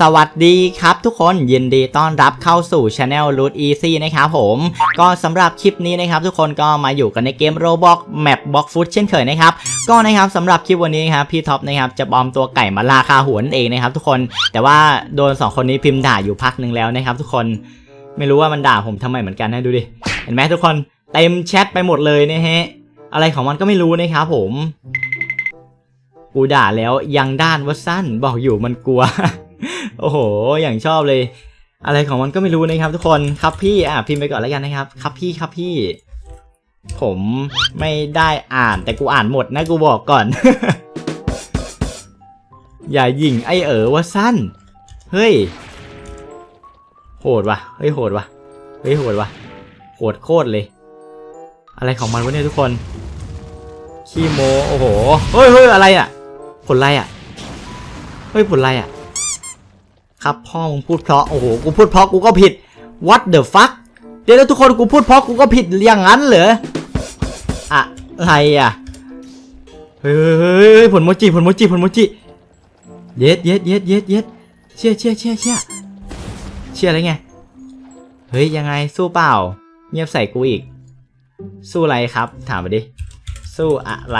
สวัสดีครับทุกคนยินดีต้อนรับเข้าสู่ช anel Root Easy นะครับผม ก็สำหรับคลิปนี้นะครับทุกคนก็มาอยู่กันในเกม Roblox Map Box Food เช่นเคยนะครับ ก็นะครับสำหรับคลิปวันนี้นะครับพี่ท็อปนะครับจะปลอมตัวไก่มาล่าคาหัวนั่นเองนะครับทุกคนแต่ว่าโดนสองคนนี้พิมพ์ด่าอยู่พักหนึ่งแล้วนะครับทุกคนไม่รู้ว่ามันด่าผมทำไมเหมือนกันนะดูดิเห็นไหมทุกคนเต็มแชทไปหมดเลยนะฮะอะไรของมันก็ไม่รู้นะครับผมกูด่าแล้วยังด้านว่าสั้นบอกอยู่มันกลัว โอ้โห อย่างชอบเลย อะไรของมันก็ไม่รู้นะครับ ทุกคนครับพี่อะพิมพ์ไปก่อนแล้วกันนะครับ ครับพี่ครับพี่ ผมไม่ได้อ่านแต่กูอ่านหมดนะกูบอกก่อน อย่ายิงไอเอ๋อว่าสั้น เฮ้ย โหดว่ะเฮ้ยโหดว่ะเฮ้ยโหดว่ะโหดโคตรเลย อะไรของมันวะเนี่ยทุกคนขี้โมโอ้โหเฮ้ยเฮ้ยอะไรอะ ผลอะไรอะเฮ้ยผลอะไรอะ ครับพ่อมึงพูดเพราะโอ้โหกูพูดเพราะกูก็ผิด what the fuck เดี๋ยวทุกคนกูพูดเพราะกูก็ผิดอย่างนั้นเหรออะอะไรอะเฮ้ยเฮ้ยเฮ้ยผลโมจิผลโมจิผลโมจิเย็ดเย็ดเย็ดเย็ดเย็ดเชี่ยเชี่ยเชี่ยเชี่ยเชี่ยอะไรไงเฮ้ยยังไงสู้เปล่า เงียบใส่กูอีก สู้อะไรครับ ถามมาดิสู้อะไร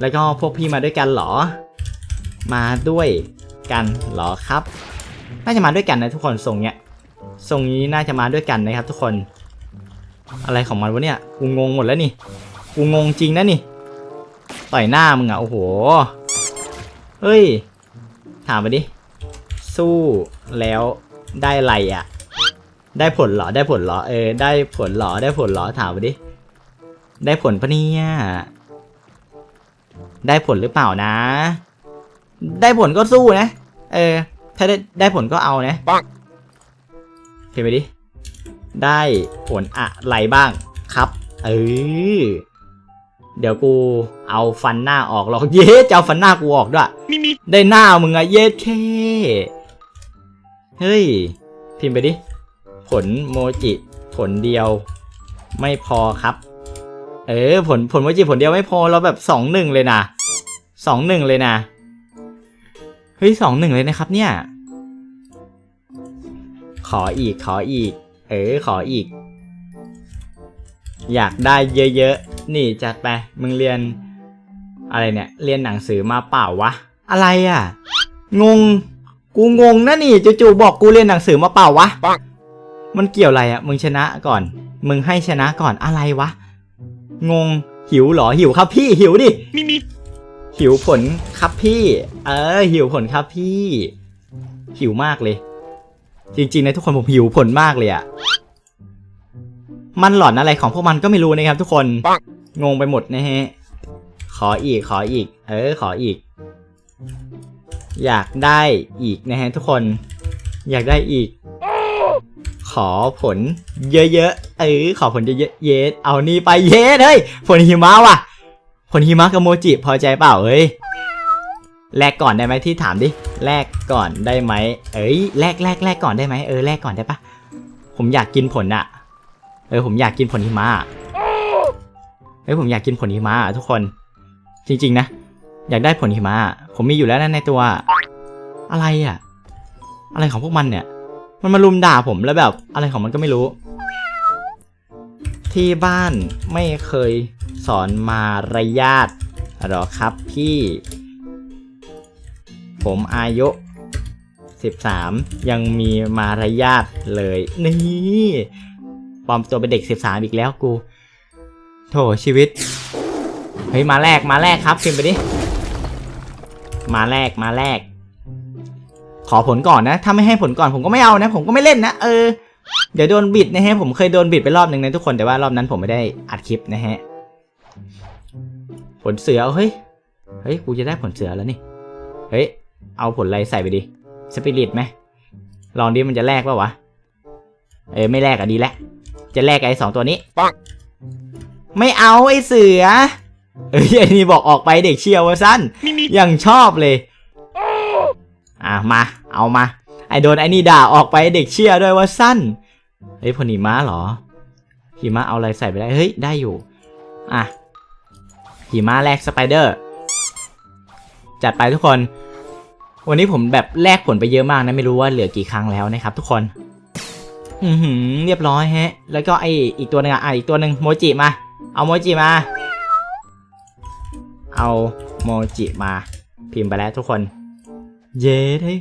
แล้วก็พวกพี่มาด้วยกันเหรอ มาด้วย กันเหรอครับ น่าจะมาด้วยกันนะทุกคนทรงเนี้ยทรงนี้น่าจะมาด้วยกันนะครับ ทุกคน อะไรของมันวะเนี่ยกูงงหมดแล้วนี่กูงงจริงนะนี่ต่อยหน้ามึงอะโอ้โหเฮ้ย ถามไปดิ สู้แล้วได้ไรอะได้ผลเหรอได้ผลเหรอเออได้ผลเหรอได้ผลเหรอถามไปดิ ได้ผลปะเนี่ยได้ผลหรือเปล่านะ ได้ผลก็สู้นะ เออ ถ้าได้ได้ผลก็เอานะปังเห็นไปดิ ได้ผลอะไรบ้างครับ เออ เดี๋ยวกูเอาฟันหน้าออกหรอก เย้จะเอาฟันหน้ากูออกด้วยมีมีได้หน้ามึงอะเย็ดเคเฮ้ย พิมพ์ไปดิ ผลโมจิ ผลเดียว ไม่พอครับ เออ ผลผลโมจิผลเดียวไม่พอเราแบบสองหนึ่งเลยนะสองหนึ่งเลยนะ เฮ้ยสองหนึ่งเลยนะครับเนี่ย ขออีกขออีก เออขออีก อยากได้เยอะๆ นี่จัดไป มึงเรียน อะไรเนี่ย เรียนหนังสือมาเปล่าวะ อะไรอะ งง กูงงนะนี่จู่ๆบอกกูเรียนหนังสือมาเปล่าวะ มันเกี่ยวอะไรอะ มึงชนะก่อน มึงให้ชนะก่อนอะไรวะ งงหิวเหรอหิวครับพี่หิวดิ หิวผลครับพี่ เออ หิวผลครับพี่ หิวมากเลย จริงๆนะทุกคนผมหิวผลมากเลยอะมันหลอนอะไรของพวกมันก็ไม่รู้นะครับ ทุกคนงงงไปหมดนะฮะ ขออีกขออีก เออ ขออีก อยากได้อีกนะฮะทุกคน อยากได้อีก ขอผล เยอะๆ เออ ขอผลเยอะๆ เยสเอานี่ไปเยสเฮ้ย ผลหิมะว่ะ ผลหิมะกับโมจิพอใจเปล่าเอ้ยแลกก่อนได้ไหมที่ถามดิแลกก่อนได้ไหมเอ้ยแลกแลกแลกก่อนได้ไหมเออแลกก่อนได้ปะผมอยากกินผลอะเออผมอยากกินผลหิมะเอ้ยผมอยากกินผลหิมะทุกคน จริงๆนะ อยากได้ผลหิมะอะผมมีอยู่แล้วนะในตัว อะไรอะอะไรของพวกมันเนี่ย มันมาลุมด่าผมแล้วแบบอะไรของมันก็ไม่รู้ ที่บ้านไม่เคยสอนมารยาทหรอครับพี่ ผมอายุ 13 ยังมีมารยาทเลย นี่ปลอมตัวเป็นเด็ก 13 อีกแล้วกู โถชีวิต เฮ้ย มาแรกมาแรกครับพิมไปดิ มาแรกมาแรก ขอผลก่อนนะ ถ้าไม่ให้ผลก่อนผมก็ไม่เอานะ ผมก็ไม่เล่นนะ เออ เดี๋ยวโดนบิดนะฮะผมเคยโดนบิดไปรอบหนึ่งนะทุกคนแต่ว่ารอบนั้นผมไม่ได้อัดคลิปนะฮะผลเสือเฮ้ยเฮ้ยกูจะได้ผลเสือแล้วนี่เฮ้ยเอาผลอะไรใส่ไปดิสปิริตไหมลองดิมันจะแลกป่าวะเออไม่แลกอะดีแล้วจะแลกกับไอ้สองตัวนี้ปังไม่เอาไอ้เสือเอ้ยไอ้นี่บอกออกไปเด็กเชียวว่าสั้นมีมียังชอบเลยอะมา เอามา ไอโดนไอ้นี่ด่าออกไปเด็กเชียร์ด้วยว่าสั้น เฮ้ยผลหิมะเหรอหิมะเอาอะไรใส่ไปได้ เฮ้ย ได้อยู่ อะหิมะแรกสไปเดอร์ จัดไปทุกคน วันนี้ผมแบบแลกผลไปเยอะมากนะ ไม่รู้ว่าเหลือกี่ครั้งแล้วนะครับทุกคน อือหือ เรียบร้อยฮะ แล้วก็ไออีกตัวหนึงอะอะอีกตัวหนึ่งโมจิมา เอาโมจิมา เอาโมจิมา พิมพ์ไปแล้วทุกคน เย้เฮ้ย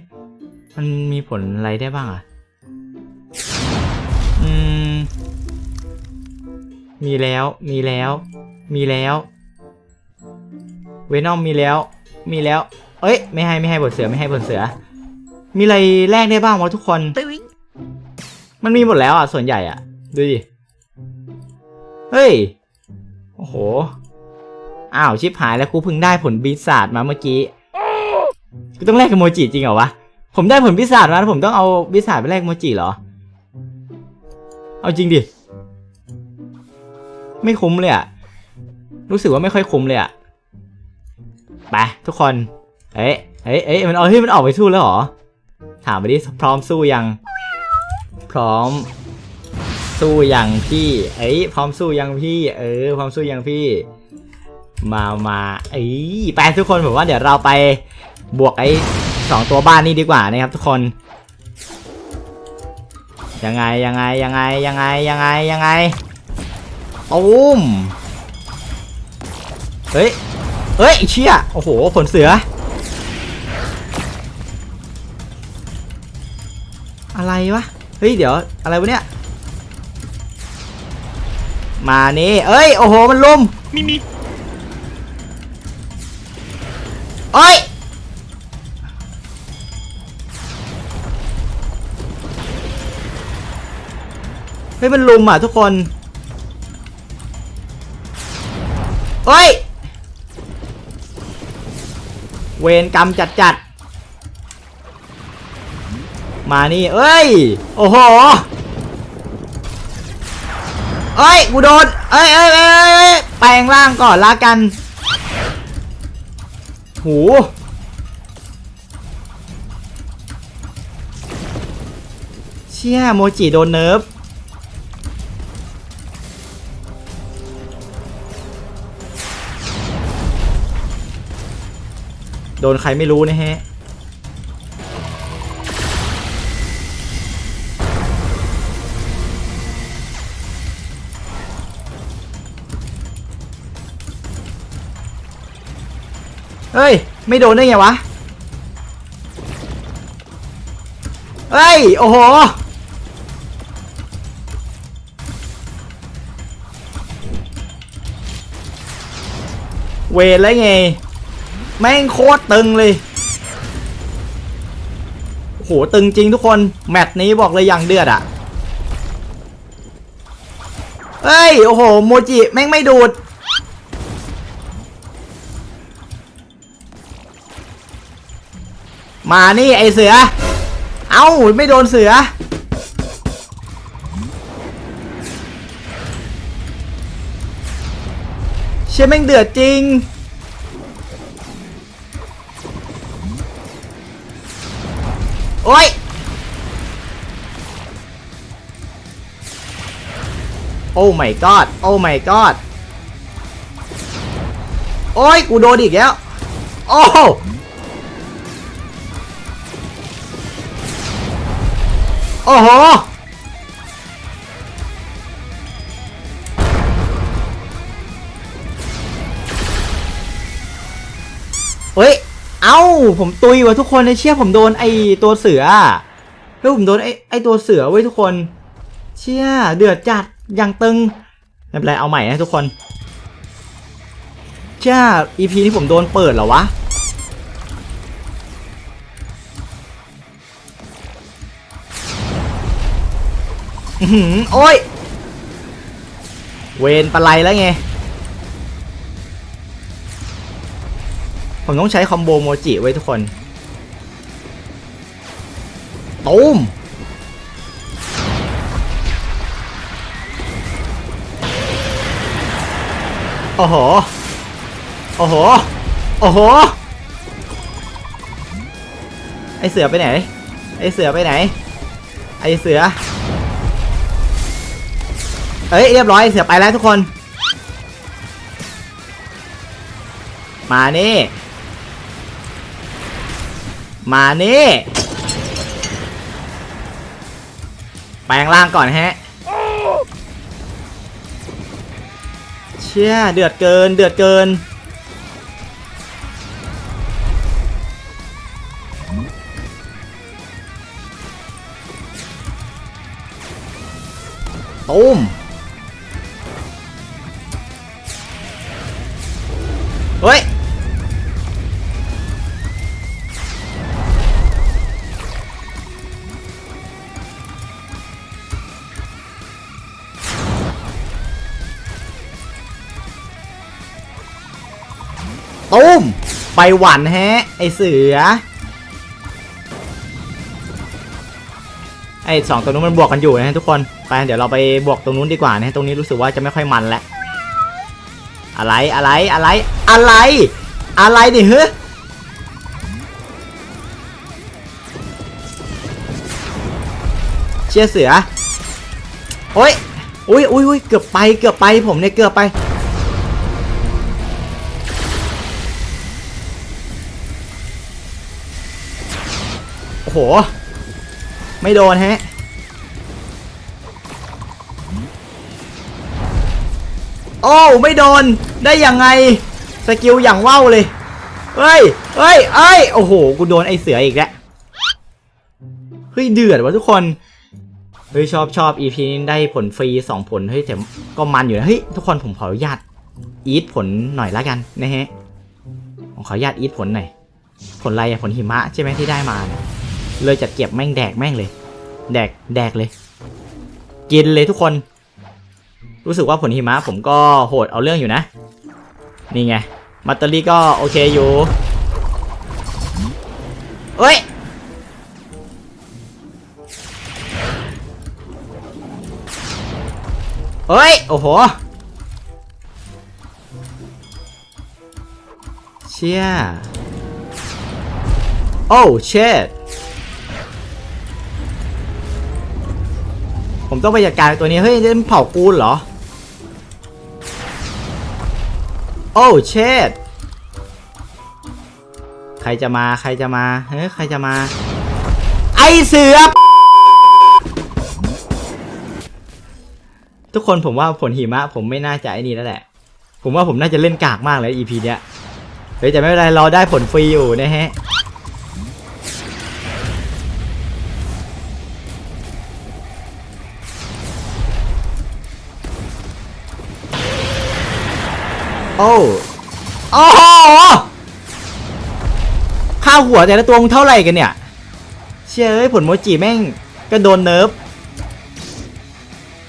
มันมีผลอะไรได้บ้างอะ อืม มีแล้ว มีแล้ว มีแล้ว เวนอมมีแล้ว มีแล้ว เอ้ย ไม่ให้ไม่ให้บทเสือไม่ให้บทเสือ มีอะไรแลกได้บ้างวะทุกคน มันมีหมดแล้วอะส่วนใหญ่อะ ดูดิ เฮ้ย โอ้โห อ้าวชิปหายแล้วกูเพิ่งได้ผลปีศาจมาเมื่อกี้กูต้องแลกกับโมจิจริงเหรอวะ ผมได้ผลปีศาจมาแล้วผมต้องเอาปีศาจไปแลกโมจิเหรอ เอาจริงดิ ไม่คุ้มเลยอะรู้สึกว่าไม่ค่อยคุ้มเลยอะไปทุกคน เอ้ยเอ้ยเอ้ยมันเอาเฮ้ยมันออกไปสู้แล้วเหรอ ถามไปดิพร้อมสู้ยัง พร้อม สู้ยังพี่ เอ้ยพร้อมสู้ยังพี่ เออ พร้อมสู้ยังพี่ มามาเอ้ยไปทุกคนผมว่าเดี๋ยวเราไปบวกไอ้ สองตัวบ้านนี่ดีกว่านะครับทุกคน ยังไงยังไงยังไงยังไงยังไงยังไงตูมเฮ้ย เฮ้ยไอ้เชี่ยโอ้โหผลเสือ อะไรวะ เฮ้ย เดี๋ยว อะไรวะเนี่ย มานี่ เอ้ย โอ้โห มันลุมมีมีเอ้ย เฮ้ยมันลุมอะทุกคนเฮ้ย เวรกรรมจัดจัด มานี่ เอ้ย โอ้โหเอ้ย กูโดน เอ้ยเอ้ยเอ้ยเอ้ยแปลงร่างก่อนละกัน หูเชี่ยโมจิโดนเนิร์ฟ โดนใครไม่รู้นะฮะเฮ้ย ไม่โดนได้ไงวะ เฮ้ย โอ้โห เวรแล้วไง แม่งโคตรตึงเลยโอ้โหตึงจริงทุกคน แมตช์นี้บอกเลยอย่างเดือดอะเฮ้ย โอ้โห โมจิแม่งไม่ดูด มานี่ไอเสือ เอ้า ไม่โดนเสือ เชี่ยแม่งเดือดจริง โอ้ย โอ้ my god โอ้ my god โอ้ย กูโดนอีกแล้ว โอ้โอ้โห ผมตุยว่ะทุกคนในเชี่ยผมโดนไอตัวเสือเฮ้ยผมโดนไอไอตัวเสือเว้ยทุกคน เชี่ยเดือดจัดอย่างตึงไม่เป็นไรเอาใหม่นะทุกคนเชี่ย EP นี้ผมโดนเปิดเหรอวะอือโอ้ย เวนปลาไหลแล้วไง ผมต้องใช้คอมโบโมจิไว้ทุกคนตูมโอ้โห โอ้โห โอ้โห ไอเสือไปไหน ไอเสือไปไหน ไอเสือ เอ้ยเรียบร้อยเสือไปแล้วทุกคน มานี่ มานี่ แปลงร่างก่อนฮะ เชี่ยเดือดเกิน เดือดเกิน ตุ้ม หวันแฮะ ไอเสือ ไอสองตัวนู้นมันบวกกันอยู่นะทุกคน ไปเดี๋ยวเราไปบวกตรงนู้นดีกว่านะตรงนี้รู้สึกว่าจะไม่ค่อยมันแล้วอะไรอะไรอะไรอะไร อะไรดิเฮ้เชียเสือโอ้ยอุ้ยอุ้ยอุ้ยเกือบไปเกือบไปผมเนี่ยเกือบไป ห ไม่โดนแฮะ โอ้ ไม่โดน ได้ยังไง สกิลอย่างว่าวเลย เฮ้ย เฮ้ยเอ้ย โอ้โห กูโดนไอเสืออีกแล้ว เฮ้ย เดือดวะทุกคน เฮ้ย ชอบชอบ EP นี้ได้ผลฟรี 2 ผล เฮ้ยแต่ก็มันอยู่นะ เฮ้ย ทุกคนผมขออนุญาตอีทผลหน่อยละกันนะฮะ ผมขออนุญาตอีทผลหน่อย ผลอะไรอะผลหิมะใช่ไหมที่ได้มาเนี่ย เลยจัดเก็บแม่งแดกแม่งเลย แดกแดกเลย กินเลยทุกคน รู้สึกว่าผลหิมะผมก็โหดเอาเรื่องอยู่นะ นี่ไง มัตเตอรี่ก็โอเคอยู่ เอ้ยเฮ้ย โอ้โห เชี่ย โอ้เชด ผมต้องไปจัดการตัวนี้ เฮ้ยนี่นเผากูนเหรอ โอ้เชดใครจะมาใครจะมา เฮ้ย ใครจะมา ไอเสือ ทุกคนผมว่าผลหิมะ ผมไม่น่าจะไอ้นี่แล้วแหละ ผมว่าผมน่าจะเล่นกากมากเลย EP เนี้ย เฮ้ยแต่ไม่เป็นไรเราได้ผลฟรีอยู่นะฮะ โอ้โอ้โหค่าหัวแต่ละตัวมึงเท่าไหร่กันเนี่ย เชื่อเอ้ยผลโมจิแม่งก็โดนเนิร์ฟ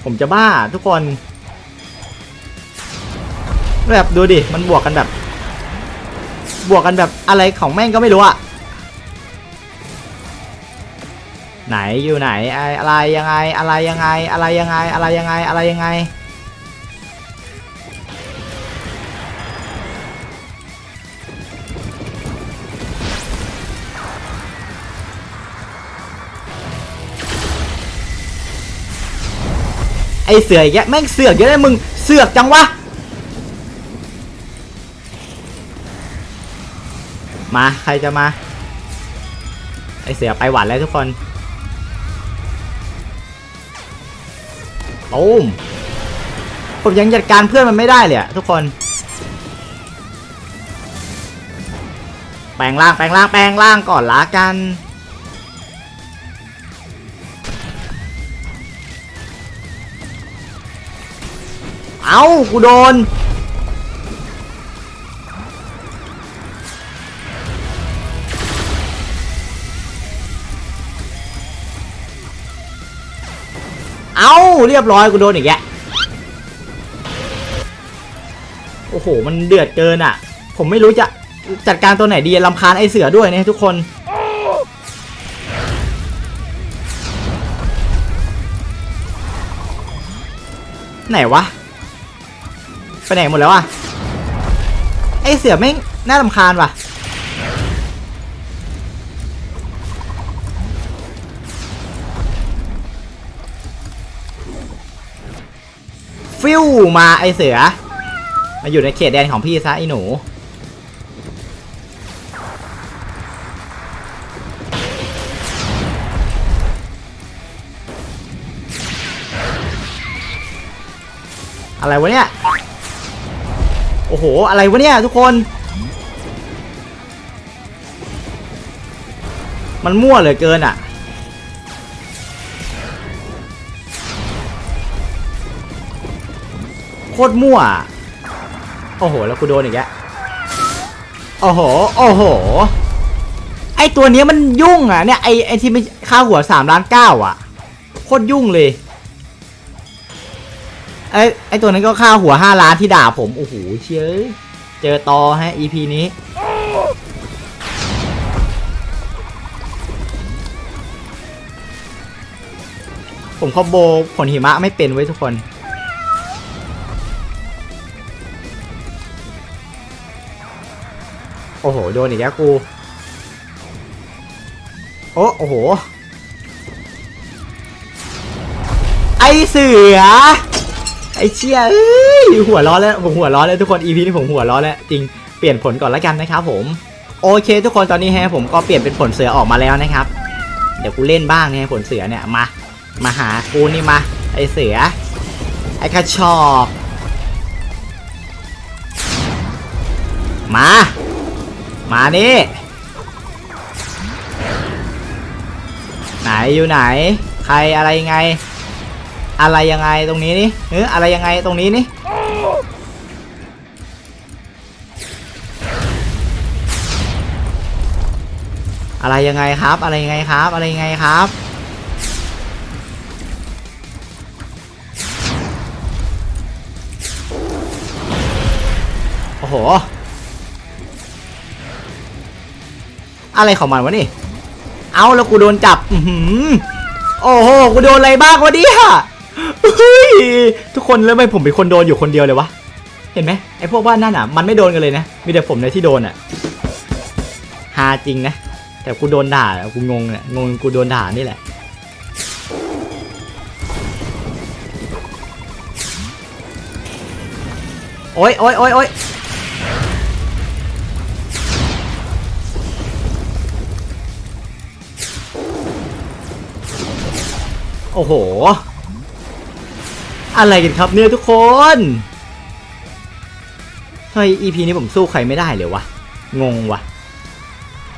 ผมจะบ้าทุกคน แบบดูดิ มันบวกกันแบบ บวกกันแบบอะไรของแม่งก็ไม่รู้อะไหนอยู่ไหนไออะไรยังไงอะไรยังไงอะไรยังไงอะไรยังไงอะไรยังไง ไอเสือแยะแม่งเสือกเยอะเลยมึงเสือกจังวะมาใครจะมา ไอเสือไปหวานแล้วทุกคนตูมผมยังจัดการเพื่อนมันไม่ได้เลยทุกคน แปลงร่างแปลงร่างแปลงร่างก่อนละกัน เอ้ากูโดน เอ้าเรียบร้อยกูโดนอีกแยะโอ้โห มันเดือดเกินอะ ผมไม่รู้จะจัดการตัวไหนดีลำคาญไอเสือด้วยเนี่ยทุกคน ไหนวะ ไปไหนหมดแล้วอะไอเสือแม่งน่าลำคาญว่ะ ฟิวมาไอเสือ มาอยู่ในเขตแดนของพี่ซะไอหนูอะไรวะเนี่ย โอ้โห อะไรวะเนี่ยทุกคน มันมั่วเหลือเกินอะ โคตรมั่วอะโอ้โห แล้วกูโดนอีกแล้วโอ้โห โอ้โห ไอตัวนี้มันยุ่งอะเนี่ย ไอไอที่ไม่ค่าหัวสามล้านเก้าอะ โคตรยุ่งเลย ไอไอตัวนั้นก็ค่าหัวห้าล้านที่ด่าผม โอ้โหเชยเจอตอฮะ EP นี้ ผมคอมโบผลหิมะไม่เป็นไว้ทุกคน โอ้โห โดนอีกแล้วกู โอ้โอ้โห ไอเสือ ไอเชี่ยเอ้ยหัวร้อนแล้วผมหัวร้อนแล้วทุกคน EP นี้ผมหัวร้อนแล้วจริงเปลี่ยนผลก่อนแล้วกันนะครับผมโอเค ทุกคนตอนนี้แฮะผมก็เปลี่ยนเป็นผลเสือออกมาแล้วนะครับ เดี๋ยวกูเล่นบ้างเนี่ยผลเสือเนี่ยมา มาหากูนี่มา ไอเสือ ไอกระชอกมา มานี่ไหนอยู่ไหน ใครอะไรไง อะไรยังไงตรงนี้นี่เอออะไรยังไงตรงนี้นี่อะไรยังไงครับ อะไรยังไงครับ อะไรยังไงครับ โอ้โห อะไรของมันวะนี่ เอาแล้วกูโดนจับ อืโอ้โห กูโดนอะไรบ้างวะเนี่ย เฮ้ยทุกคนแล้วทำไมผมเป็นคนโดนอยู่คนเดียวเลยวะ เห็นไหมไอ้พวกบ้านนั่นอะมันไม่โดนกันเลยนะ มีแต่ผมเนี่ยที่โดนอะฮาจริงนะ แต่กูโดนด่ากูงงเนี่ยงงกูโดนด่านี่แหละโอ๊ยโอ๊ยโอ๊ยโอ๊ยโอ้โห อะไรกันครับเนี่ยทุกคนเฮ้ย EP นี้ผมสู้ใครไม่ได้เลยวะ งงวะ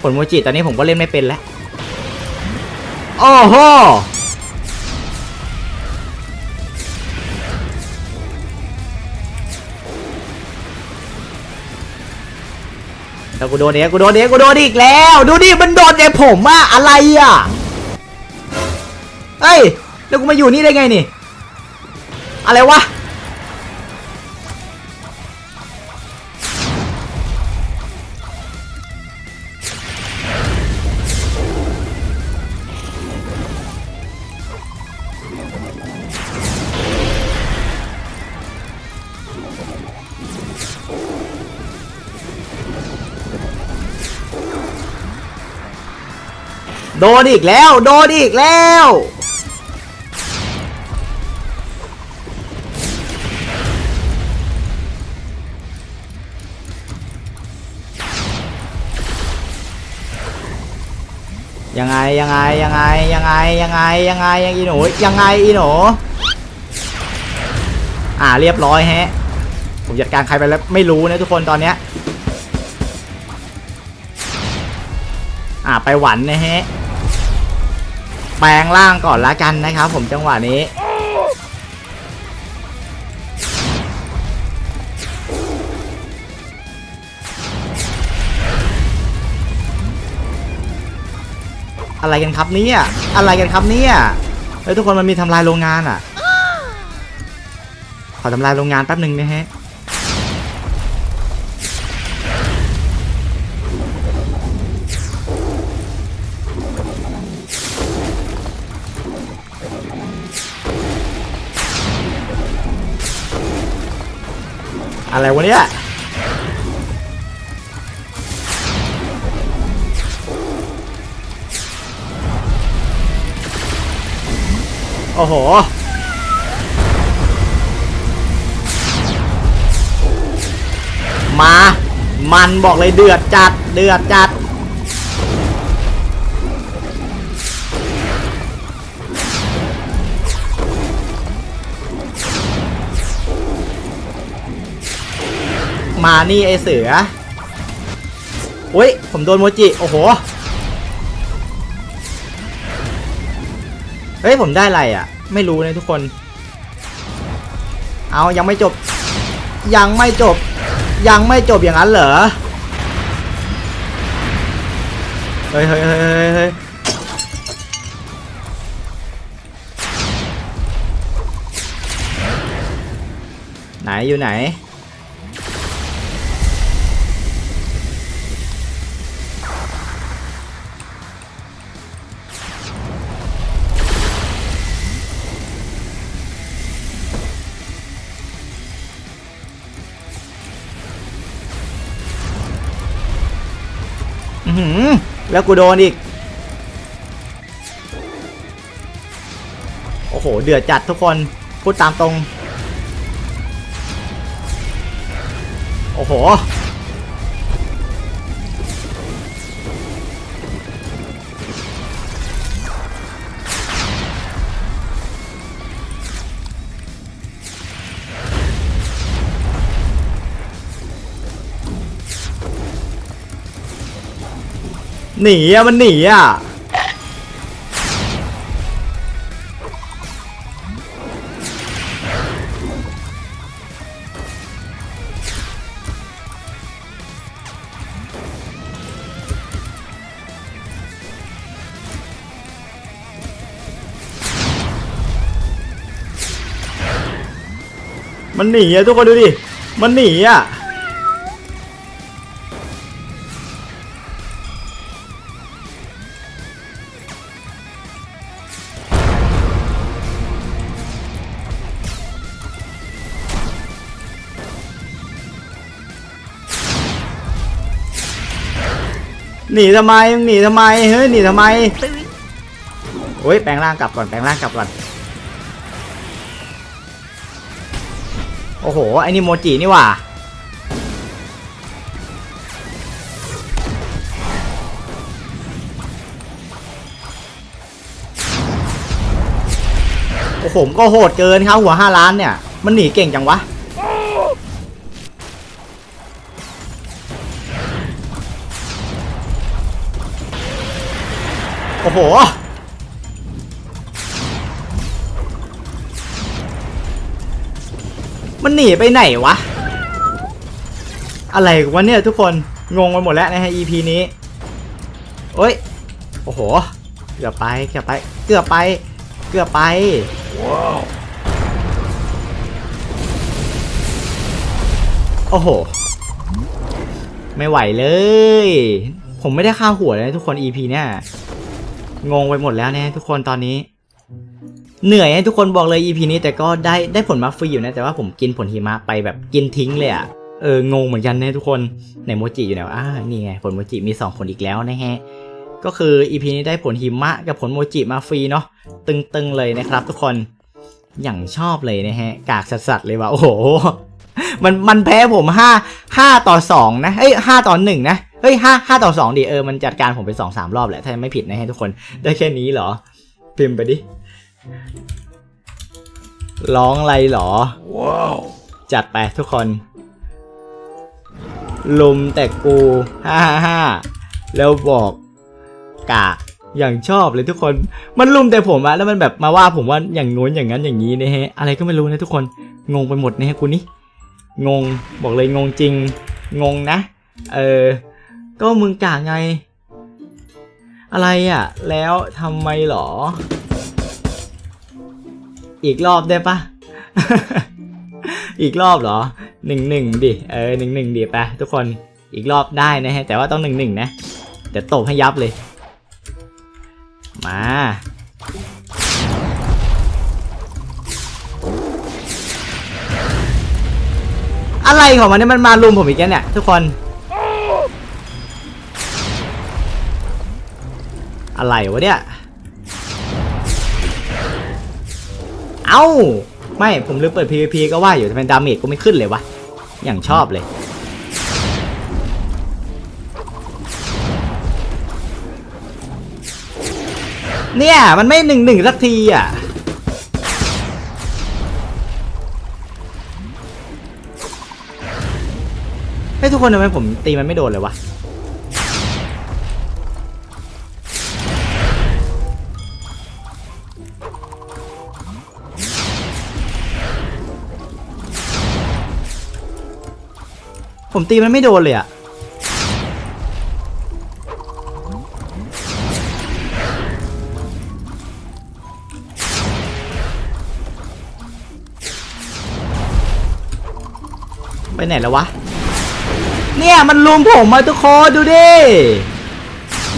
ผลโมจิตอนนี้ผมก็เล่นไม่เป็นแล้วโอ้โหแล้วกูโดนเด็กกูโดนเด็กกูโดนอีกแล้ว ดูดิมันโดนแต่ผมอะอะไรอะเอ้ย แล้วกูมาอยู่นี่ได้ไงนี่ อะไรวะ โดนอีกแล้ว โดนอีกแล้ว ยังไงยังไงยังไงยังไงยังไงยังไงยังอีหนูยังไงอีหนูอ่าเรียบร้อยแฮะผมจัดการใครไปแล้วไม่รู้นะทุกคนตอนเนี้ยอ่าไปหวันนะฮะแปลงร่างก่อนละกันนะครับผมจังหวะนี้ อะไรกันครับเนี่ย อะไรกันครับเนี่ยเฮ้ยทุกคนมันมีทำลายโรงงานอะ ขอทำลายโรงงานแป๊บหนึ่งนะฮะอะไรวะเนี่ย อ้โห มา มันบอกเลยเดือดจัด เดือดจัด มานี่ไอเสืออุ้ย ผมโดนโมจิ โอ้โห เฮ้ยผมได้อะไรอะ ไม่รู้นะทุกคน เอายังไม่จบ ยังไม่จบ ยังไม่จบอย่างนั้นเหรอ เฮ้ยเฮ้ยเฮ้ยเฮ้ยเฮ้ยไหนอยู่ไหน แล้วกูโดนอีก โอ้โห เดือดจัดทุกคน พูดตามตรง โอ้โห หนีอะมันหนีอะมันหนีอะทุกคนดูดิ มันหนีอะ หนีทำไมหนีทำไมเฮ้ยหนีทำไมโอ้ยแปลงร่างกลับก่อนแปลงร่างกลับก่อนโอ้โหไอ้นี่โมจินี่ว่าโอ้โหผมก็โหดเกินครับหัวห้าล้านเนี่ยมันหนีเก่งจังวะ อ้โห มันหนีไปไหนวะ อะไรวะเนี่ยทุกคน งงไปหมดแล้วนะฮะ EP นี้โอ้ย โอ้โห เกือบไป เกือบไป เกือบไป เกือบไปโอ้โห ไม่ไหวเลย ผมไม่ได้ฆ่าหัวเลยทุกคน EP เนี่ย งงไปหมดแล้วเนี่ยทุกคนตอนนี้ เหนื่อยให้ทุกคนบอกเลย EP นี้แต่ก็ได้ได้ผลมาฟรีอยู่นะ แต่ว่าผมกินผลหิมะไปแบบกินทิ้งเลยอะเอองงเหมือนกันนะทุกคนไหนโมจิอยู่ไหนวะอ่านี่ไงผลโมจิมี 2 ผลอีกแล้วนะฮะก็คือ EP นี้ได้ผลหิมะกับผลโมจิมาฟรีเนาะตึงๆเลยนะครับ ทุกคนอย่างชอบเลยนะฮะกากสัสๆเลยว่ะโอ้โหมันมันแพ้ผมห้าห้าต่อสองนะเอ้ยห้าต่อหนึ่งนะ เฮ้ยห้าห้าต่อสองดิเออมันจัดการผมไปสองสามรอบแหละถ้าไม่ผิดนะฮะทุกคนได้แค่นี้เหรอ พิมพ์ไปดิ ร้องอะไรเหรอ ว้าว จัดไปทุกคน ลุมแต่กูฮ่าฮ่าฮ่าแล้วบอกกะอย่างชอบเลยทุกคน มันลุมแต่ผมอะแล้วมันแบบมาว่าผมว่าอย่างงู้นอย่างนั้นอย่างนี้นะฮะ อะไรก็ไม่รู้นะทุกคน งงไปหมดนะฮะกูนี่ งง บอกเลยงงจริง งงนะ เออ ก็มึงกะไง อะไรอะ แล้วทำไมหรอ อีกรอบได้ปะอีกรอบเหรอหนึ่งหนึ่งดิเออหนึ่งหนึ่งดิไปทุกคนอีกรอบได้นะฮะแต่ว่าต้องหนึ่งหนึ่งนะเดี๋ยวตบให้ยับเลย มาอะไรของมันเนี่ยมันมาลุมผมอีกแล้วเนี่ยทุกคน อะไรวะเนี่ย เอ้า ไม่ ผมลืมเปิด PVP ก็ว่าอยู่ทำไมดาเมจกูไม่ขึ้นเลยวะ อย่างชอบเลย เนี่ย มันไม่หนึ่งหนึ่งสักทีอะเฮ้ทุกคนทำไมผมตีมันไม่โดนเลยวะ ผมตีมันไม่โดนเลยอะไปไหนแล้ววะ เนี่ยมันลุมผมมาทุกคนดูดิ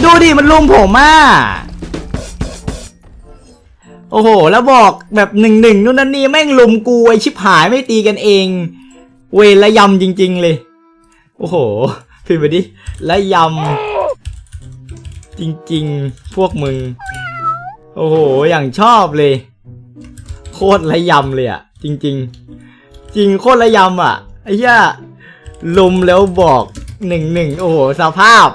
ดูดิมันลุมผมมาโอ้โห แล้วบอกแบบหนึ่งหนึ่งนู่นนั่นนี่แม่งลุมกูไอชิบหายไม่ตีกันเอง เวรละยำจริง ๆ เลย โอ้โหพิมพ์ไปดิและยำจริงๆ พวกมึง โอ้โห อย่างชอบเลย โคตรละยำเลยอะจริง ๆ จริงโคตรละยำอะไอ้เหี้ยลุมแล้วบอกหนึ่งหนึ่งโอ้โหสภาพ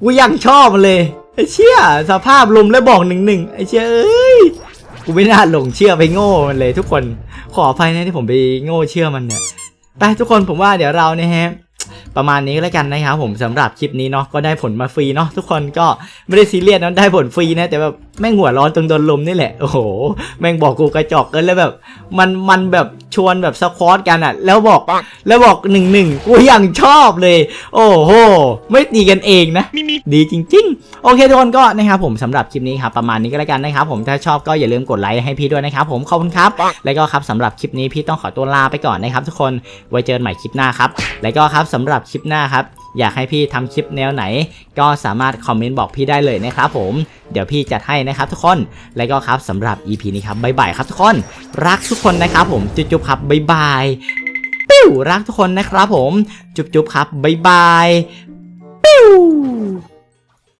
กูยังชอบเลยไอ้เชี่ยสภาพลุมแล้วบอกหนึ่งหนึ่งไอ้เชี่ยเอ้ยกูไม่น่าหลงเชื่อไปโง่มันเลยทุกคนขออภัยนะที่ผมไปโง่เชื่อมันเนี่ย ไปทุกคนผมว่าเดี๋ยวเราเนี่ยฮะประมาณนี้แล้วกันนะครับผมสำหรับคลิปนี้เนาะก็ได้ผลมาฟรีเนาะทุกคนก็ไม่ได้ซีเรียสนะได้ผลฟรีนะแต่แบบแม่งหัวร้อนตรงโดนลมนี่แหละ โอ้โห แม่งบอกกูกระจอกเกันแล้วแบบ มันมันแบบชวนแบบสควอตกันอะ แล้วบอกแล้วบอกหนึ่งหนึ่งกูยังชอบเลย โอ้โห ไม่ตีกันเองนะ ดีจริง ๆ โอเคทุกคนก็นะครับผมสำหรับคลิปนี้ครับประมาณนี้ก็แล้วกันนะครับผมถ้าชอบก็อย่าลืมกดไลค์ให้พี่ด้วยนะครับผมขอบคุณครับ แล้วก็ครับสำหรับคลิปนี้พี่ต้องขอตัวลาไปก่อนนะครับ ทุกคนไว้เจอกันใหม่คลิปหน้าครับ แล้วก็ครับสำหรับคลิปหน้าครับ อยากให้พี่ทำคลิปแนวไหน ก็สามารถคอมเมนต์บอกพี่ได้เลยนะครับผมเดี๋ยวพี่จัดให้นะครับทุกคน แล้วก็ครับสำหรับ EP นี้ครับบ๊ายบายครับทุกคน รักทุกคนนะครับผมจุ๊บๆครับบ๊ายบายปิ้วรักทุกคนนะครับผม จุ๊บๆครับบ๊ายบายปิ้ว